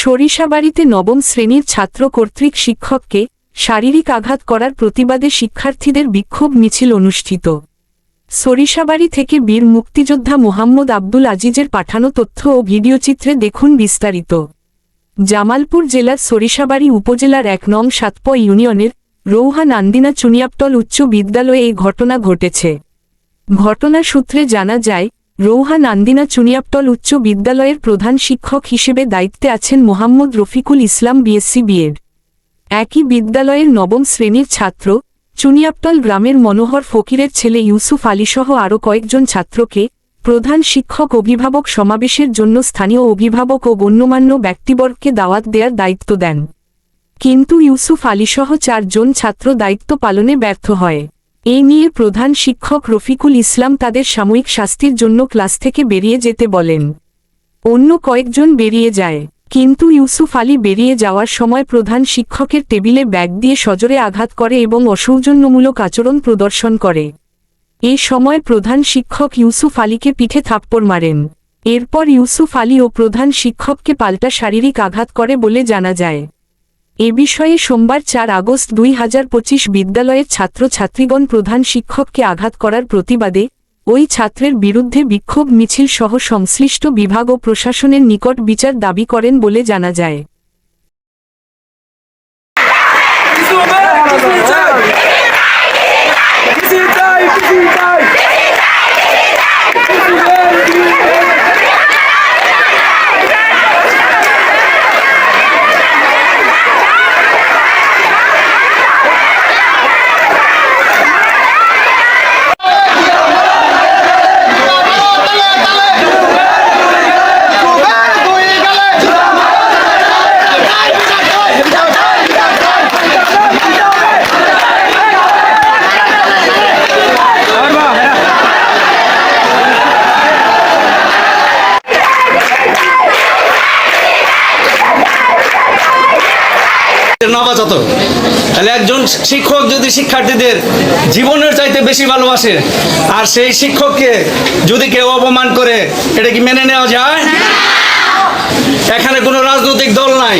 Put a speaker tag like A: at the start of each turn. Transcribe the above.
A: সরিষাবাড়িতে নবম শ্রেণির ছাত্র কর্তৃক শিক্ষককে শারীরিক আঘাত করার প্রতিবাদে শিক্ষার্থীদের বিক্ষোভ মিছিল অনুষ্ঠিত। সরিষাবাড়ি থেকে বীর মুক্তিযোদ্ধা মোহাম্মদ আব্দুল আজিজের পাঠানো তথ্য ও ভিডিওচিত্রে দেখুন বিস্তারিত। জামালপুর জেলার সরিষাবাড়ি উপজেলার এক নং সাতপ ইউনিয়নের রৌহা নান্দিনা চুনিয়াপটল উচ্চ বিদ্যালয়ে এই ঘটনা ঘটেছে। ঘটনা সূত্রে জানা যায় রৌহা নান্দিনা চুনিয়াপটল উচ্চ বিদ্যালয়ের প্রধান শিক্ষক হিসেবে দায়িত্বে আছেন মোহাম্মদ রফিকুল ইসলাম বিএসসি বিএড একই বিদ্যালয়ের নবম শ্রেণির ছাত্র, চুনিয়াপটল গ্রামের মনোহর ফকিরের ছেলে ইউসুফ আলীসহ আরও কয়েকজন ছাত্রকে প্রধান শিক্ষক অভিভাবক সমাবেশের জন্য স্থানীয় অভিভাবক ও গণ্যমান্য ব্যক্তিবর্গকে দাওয়াত দেওয়ার দায়িত্ব দেন। কিন্তু ইউসুফ আলীসহ চারজন ছাত্র দায়িত্ব পালনে ব্যর্থ হয়। এই নিয়ে প্রধান শিক্ষক রফিকুল ইসলাম তাদের সাময়িক শাস্তির জন্য ক্লাস থেকে বেরিয়ে যেতে বলেন। অন্য কয়েকজন বেরিয়ে যায়, কিন্তু ইউসুফ আলী বেরিয়ে যাওয়ার সময় প্রধান শিক্ষকের টেবিলে ব্যাগ দিয়ে সজোরে আঘাত করে এবং অসৌজন্যমূলক আচরণ প্রদর্শন করে। এ সময় প্রধান শিক্ষক ইউসুফ আলীকে পিঠে থাপ্পড় মারেন। এরপর ইউসুফ আলী ও প্রধান শিক্ষককে পাল্টা শারীরিক আঘাত করে বলে জানা যায়। এ বিষয়ে সোমবার চার আগস্ট দুই হাজার পঁচিশ বিদ্যালয়ের ছাত্রছাত্রীগণ প্রধান শিক্ষককে আঘাত করার প্রতিবাদে ওই ছাত্রের বিরুদ্ধে বিক্ষোভ মিছিল সহ সংশ্লিষ্ট বিভাগ ও প্রশাসনের নিকট বিচার দাবি করেন বলে জানা যায়।
B: না বাঁচাতো তাহলে একজন শিক্ষক যদি শিক্ষার্থীদের জীবনের চাইতে বেশি ভালোবাসে আর সেই শিক্ষককে যদি কেউ অপমান করে এটা কি মেনে নেওয়া যায়? এখানে কোনো রাজনৈতিক দল নাই।